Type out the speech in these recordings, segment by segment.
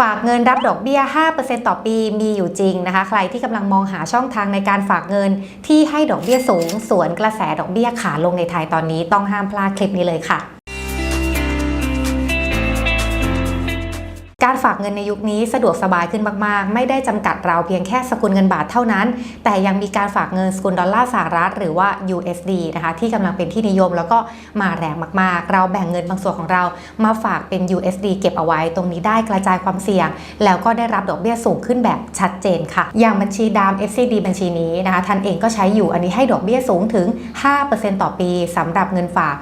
ฝากเงินรับดอกเบี้ย 5%ต่อปีมีอยู่จริงนะคะ ใครที่กำลังมองหาช่องทางในการฝากเงินที่ให้ดอกเบี้ยสูง สวนกระแสดอกเบี้ยขาลงในไทยตอนนี้ต้องห้ามพลาดคลิปนี้เลยค่ะารฝากเงินในยุคนี้สะดวกสบายขึ้นมาก ๆ ไม่ได้จำกัดเราเพียงแค่สกุลเงินบาทเท่านั้น แต่ยังมีการฝากเงินสกุลดอลลาร์สหรัฐหรือว่า USD นะคะที่กำลังเป็นที่นิยมแล้วก็มาแรงมาก ๆ เราแบ่งเงินบางส่วนของเรามาฝากเป็น USD เก็บเอาไว้ ตรงนี้ได้กระจายความเสี่ยง แล้วก็ได้รับดอกเบี้ยสูงขึ้นแบบชัดเจนค่ะ อย่างบัญชีดาม FCD บัญชีนี้นะคะท่านเองก็ใช้อยู่อันนี้ให้ดอกเบี้ยสูงถึง 5%ต่อปีสำหรับเงินฝาก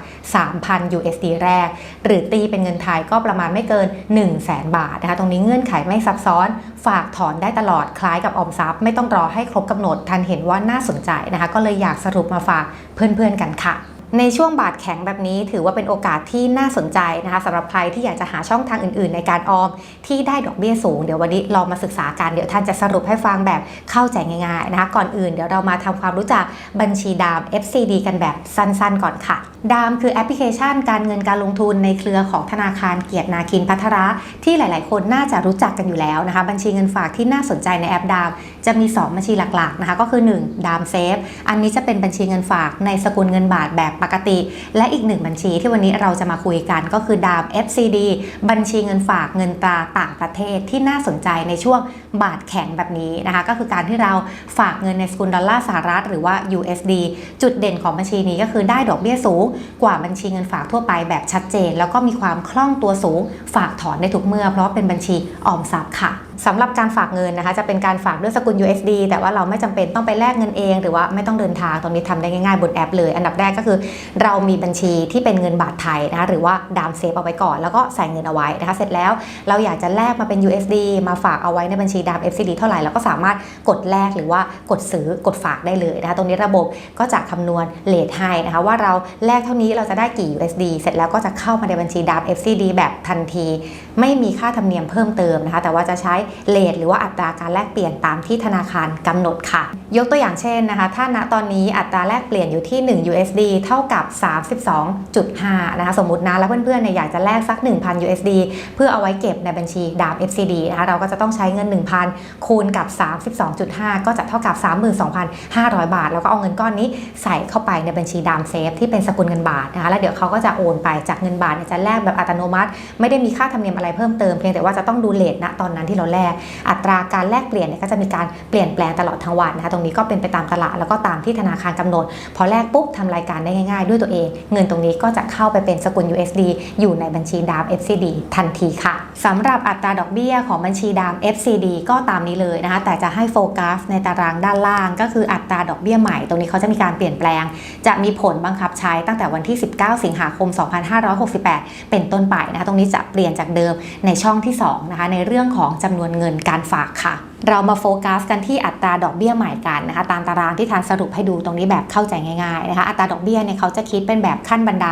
3,000 USD แรก หรือตีเป็นเงินไทยก็ประมาณไม่เกิน 1 0 0 0 0แบาทนะคะตรงนี้เงื่อนไขไม่ซับซ้อน ฝากถอนได้ตลอดคล้ายกับออมทรัพย์ ไม่ต้องรอให้ครบกำหนดทันเห็นว่าน่าสนใจนะคะ ก็เลยอยากสรุปมาฝากเพื่อนๆกันค่ะ ในช่วงบาทแข็งแบบนี้ถือว่าเป็นโอกาสที่น่าสนใจนะคะสำหรับใครที่อยากจะหาช่องทางอื่น ๆ ในการออมที่ได้ดอกเบี้ยสูง เดี๋ยววันนี้ลองมาศึกษากันเดี๋ยวท่านจะสรุปให้ฟังแบบเข้าใจง่าย ๆ นะคะ ก่อนอื่นเดี๋ยวเรามาทำความรู้จักบัญชีดาม FCD กันแบบสั้น ๆ ก่อนค่ะดามคือแอปพลิเคชันการเงินการลงทุนในเครือของธนาคารเกียรตินาคินพัทระที่หลาย ๆ คนน่าจะรู้จักกันอยู่แล้วนะคะ บัญชีเงินฝากที่น่าสนใจในแอปดามจะมี 2 บัญชีหลัก ๆ นะคะ ก็คือ 1 ดามเซฟอันนี้จะเป็นบัญชีเงินฝากในสกุลเงินบาทแบบปกติ และอีกหนึ่งบัญชีที่วันนี้เราจะมาคุยกันก็คือดาม FCD บัญชีเงินฝากเงินตราต่างประเทศที่น่าสนใจในช่วงบาทแข็งแบบนี้นะคะ ก็คือการที่เราฝากเงินในสกุลดอลลาร์สหรัฐหรือว่า USD จุดเด่นของบัญชีนี้ก็คือได้ดอกเบี้ยสูง กว่าบัญชีเงินฝากทั่วไปแบบชัดเจน แล้วก็มีความคล่องตัวสูง ฝากถอนได้ทุกเมื่อ เพราะเป็นบัญชีออมทรัพย์ค่ะ สำหรับการฝากเงินนะคะ จะเป็นการฝากด้วยสกุล USD แต่ว่าเราไม่จำเป็นต้องไปแลกเงินเอง หรือว่าไม่ต้องเดินทางตรงนี้ทำได้ง่ายๆบนแอปเลย อันดับแรกก็คือ เรามีบัญชีที่เป็นเงินบาทไทยนะคะหรือว่าดามเซฟเอาไว้ก่อน แล้วก็ใส่เงินเอาไว้นะคะ เสร็จแล้วเราอยากจะแลกมาเป็น USD มาฝากเอาไว้ในบัญชีดาม FCD เท่าไหร่เราก็สามารถกดแลกหรือว่ากดซื้อกดฝากได้เลยนะคะ ตรงนี้ระบบก็จะคำนวณเลทให้นะคะว่าเราแลกเท่านี้เราจะได้กี่ USD เสร็จแล้วก็จะเข้ามาในบัญชีดาม FCD แบบทันที ไม่มีค่าธรรมเนียมเพิ่มเติมนะคะ แต่ว่าจะใช้เลทหรือว่าอัตราการแลกเปลี่ยนตามที่ธนาคารกำหนดค่ะ ยกตัวอย่างเช่นนะคะถ้าณตอนนี้อัตราแลกเปลี่ยนอยู่ที่ 1 USD เท่ากับ 32.5 นะคะสมมตินะแล้วเพื่อนๆเนี่ยอยากจะแลกสัก 1,000 USD เพื่อเอาไว้เก็บในบัญชีดาม FCD นะคะเราก็จะต้องใช้เงิน 1,000 คูณกับ 32.5 ก็จะเท่ากับ 32,500 บาท แล้วก็เอาเงินก้อนนี้ใส่เข้าไปในบัญชีดามเซฟที่เป็นสกุลเงินบาทนะคะแล้วเดี๋ยวเขาก็จะโอนไปจากเงินบาทเนี่ยจะแลกแบบอัตโนมัติ ไม่ได้มีค่าธรรมเนียมอะไรเพิ่มเติมเพียงแต่ว่าจะต้องดูเลทณตอนนั้นที่เราแลก อัตราการแลกเปลี่ยนเนี่ยก็จะมีการเปลี่ยนแปลงตลอดทั้งวันนะคะตรงนี้ก็เป็นไปตามตลาดแล้วก็ตามที่ธนาคารกำหนด พอแลกปุ๊บทำรายการได้ง่าย ๆ ด้วยตัวเอง เงินตรงนี้ก็จะเข้าไปเป็นสกุล USD อยู่ในบัญชีดาม FCD ทันทีค่ะสำหรับอัตราดอกเบี้ยของบัญชีดาม FCD ก็ตามนี้เลยนะคะแต่จะให้โฟกัสในตารางด้านล่าง ก็คืออัตราดอกเบี้ยใหม่ ตรงนี้เขาจะมีการเปลี่ยนแปลง จะมีผลบังคับใช้ตั้งแต่วันที่ 19 สิงหาคม 2568 เป็นต้นไปนะคะตรงนี้จะเปลี่ยนจากเดิมในช่องที่2นะคะในเรื่องของจำนวนเงินการฝากค่ะเรามาโฟกัสกันที่อัตราดอกเบี้ยใหม่กันนะคะตามตารางที่ทานสรุปให้ดูตรงนี้แบบเข้าใจง่ายๆนะคะอัตราดอกเบี้ยเนี่ยเขาจะคิดเป็นแบบขั้นบันได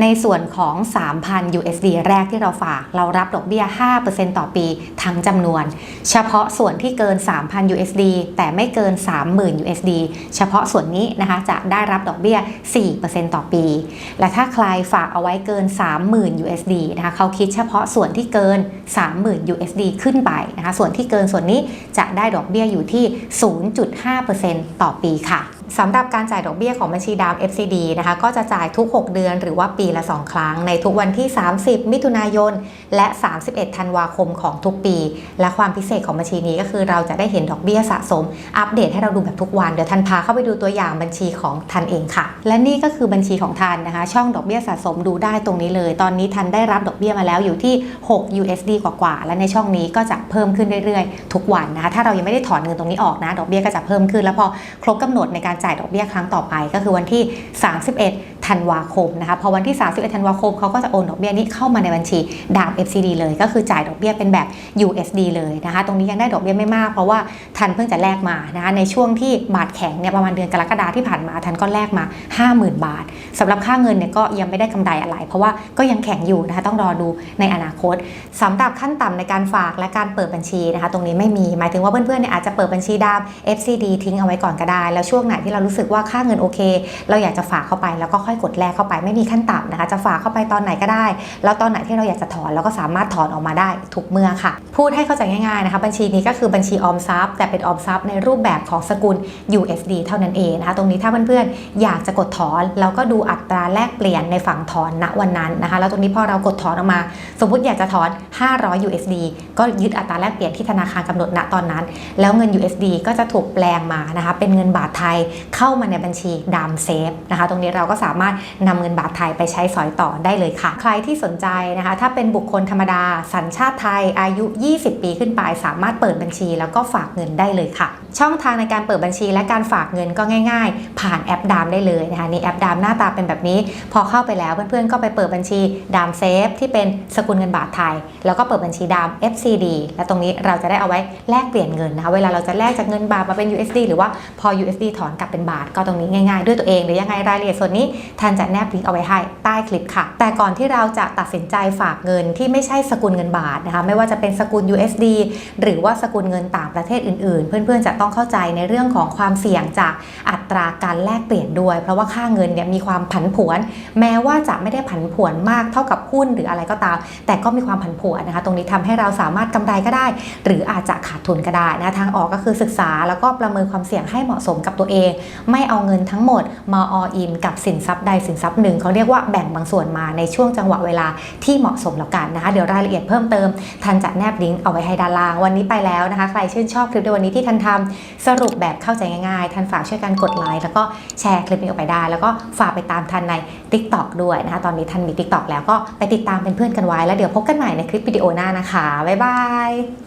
ในส่วนของ 3,000 USD แรกที่เราฝาก เรารับดอกเบี้ย 5%ต่อปีทั้งจำนวน เฉพาะส่วนที่เกิน 3,000 USD แต่ไม่เกิน 30,000 USD เฉพาะส่วนนี้นะคะจะได้รับดอกเบี้ย 4%ต่อปี และถ้าใครฝากเอาไว้เกิน 30,000 USD นะคะเขาคิดเฉพาะส่วนที่เกิน 30,000 USD ขึ้นไปนะคะส่วนที่เกินส่วนนี้จะได้ดอกเบี้ยอยู่ที่ 0.5%ต่อปีค่ะ สำหรับการจ่ายดอกเบี้ยของบัญชีดาม FCD นะคะก็จะจ่ายทุก 6 เดือนหรือว่าปีละ 2 ครั้ง ในทุกวันที่ 30 มิถุนายน และ 31 ธันวาคมของทุกปี และความพิเศษของบัญชีนี้ก็คือเราจะได้เห็นดอกเบี้ยสะสม อัปเดตให้เราดูแบบทุกวัน เดี๋ยวทันพาเข้าไปดูตัวอย่างบัญชีของทันเองค่ะ และนี่ก็คือบัญชีของทันนะคะ ช่องดอกเบี้ยสะสมดูได้ตรงนี้เลย ตอนนี้ทันได้รับดอกเบี้ยมาแล้วอยู่ที่ 6 USD กว่าๆและในช่องนี้ก็จะเพิ่มขึ้นเรื่อยๆ ทุกวันนะคะถ้าเรายังไม่ได้ถอนเงินตรงนี้ออกนะดอกเบี้ยก็จะเพิ่มขึ้น แล้วพอครบกำหนดในการจ่ายดอกเบี้ยครั้งต่อไป ก็คือวันที่ 31 ธันวาคมนะคะพอวันที่ 31 ธันวาคมเขาก็จะโอนดอกเบี้ยนี้เข้ามาในบัญชีดาม FCD เลย ก็คือจ่ายดอกเบี้ยเป็นแบบ USD เลยนะคะตรงนี้ยังได้ดอกเบี้ยไม่มาก เพราะว่าทันเพิ่งจะแลกมานะคะในช่วงที่บาทแข็งเนี่ยประมาณเดือนกรกฎาที่ผ่านมาทันก็แลกมา 50,000 บาทสำหรับค่าเงินเนี่ยก็ยังไม่ได้กำไรอะไร เพราะว่าก็ยังแข็งอยู่นะคะต้องรอดูในอนาคตสำหรับขั้นต่ำในการฝากและการเปิดบัญชีนะคะตรงนี้ไม่มีหมายถึงว่าเพื่อนๆเนี่ยอาจจะเปิดบัญชีดาม FCD ทิ้งเอาไว้ก่อนก็ได้ แล้วช่วงไหนที่เรารู้สึกว่าค่าเงินโอเค เราอยากจะฝากเข้าไปแล้วก็ค่กดแลกเข้าไปไม่มีขั้นต่ำนะคะ จะฝากเข้าไปตอนไหนก็ได้ แล้วตอนไหนที่เราอยากจะถอนเราก็สามารถถอนออกมาได้ทุกเมื่อค่ะ พูดให้เข้าใจง่ายๆนะคะบัญชีนี้ก็คือบัญชีออมทรัพย์ แต่เป็นออมทรัพย์ในรูปแบบของสกุล USD เท่านั้นเองนะคะตรงนี้ถ้าเพื่อนๆอยากจะกดถอนเราก็ดูอัตราแลกเปลี่ยนในฝั่งถอนณวันนั้นนะคะ แล้วตรงนี้พอเรากดถอนออกมา สมมติอยากจะถอน 500 USD ก็ยึดอัตราแลกเปลี่ยนที่ธนาคารกำหนดณตอนนั้น แล้วเงิน USD ก็จะถูกแปลงมานะคะเป็นเงินบาทไทยเข้ามาในบัญชีดามเซฟนะคะตรงนี้เราก็สามารถนำเงินบาทไทยไปใช้สอยต่อได้เลยค่ะ ใครที่สนใจนะคะ ถ้าเป็นบุคคลธรรมดาสัญชาติไทยอายุ 20 ปีขึ้นไป สามารถเปิดบัญชี แล้วก็ฝากเงินได้เลยค่ะ ช่องทางในการเปิดบัญชีและการฝากเงินก็ง่าย ๆ ผ่านแอปดามได้เลยนะคะนี่แอปดามหน้าตาเป็นแบบนี้ พอเข้าไปแล้วเพื่อนๆก็ไปเปิดบัญชีดามเซฟที่เป็นสกุลเงินบาทไทย แล้วก็เปิดบัญชีดาม FCD และตรงนี้เราจะได้เอาไว้แลกเปลี่ยนเงินนะคะเวลาเราจะแลกจากเงินบาทมาเป็น USD หรือว่าพอ USD ถอนกลับเป็นบาทก็ตรงนี้ง่ายๆ ด้วยตัวเองหรือยังไงรายละเอียดส่วนนี้ท่านจะแนบลิงก์เอาไว้ให้ใต้คลิปค่ะ แต่ก่อนที่เราจะตัดสินใจฝากเงินที่ไม่ใช่สกุลเงินบาทนะคะไม่ว่าจะเป็นสกุล USD หรือว่าสกุลเงินต่างประเทศอื่นๆ เพื่อนๆจะต้องเข้าใจในเรื่องของความเสี่ยงจากอัตราการแลกเปลี่ยนด้วย เพราะว่าค่าเงินเนี่ยมีความผันผวน แม้ว่าจะไม่ได้ผันผวนมากเท่ากับหุ้นหรืออะไรก็ตาม แต่ก็มีความผันผวนนะคะ ตรงนี้ทำให้เราสามารถกำไรก็ได้ หรืออาจจะขาดทุนก็ได้นะทางออกก็คือศึกษาแล้วก็ประเมินความเสี่ยงให้เหมาะสมกับตัวเอง ไม่เอาเงินทั้งหมดมาออินกับสินทรัพย์ใดสินทรัพย์หนึ่งเขาเรียกว่าแบ่งบางส่วนมาในช่วงจังหวะเวลาที่เหมาะสมแล้วกันนะคะ เดี๋ยวรายละเอียดเพิ่มเติมทันจะแนบลิงก์เอาไว้ให้ด้านล่างวันนี้ไปแล้วนะคะ ใครชื่นชอบคลิปในวันนี้ที่ทันทำสรุปแบบเข้าใจง่ายๆ ท่านฝากช่วยกันกดไลค์แล้วก็แชร์คลิปนี้ออกไปได้ แล้วก็ฝากไปตามท่านใน TikTok ด้วยนะคะตอนนี้ท่านมี TikTok แล้วก็ไปติดตามเป็นเพื่อนกันไว้แล้วเดี๋ยวพบกันใหม่ในคลิปวิดีโอหน้านะคะบ๊ายบาย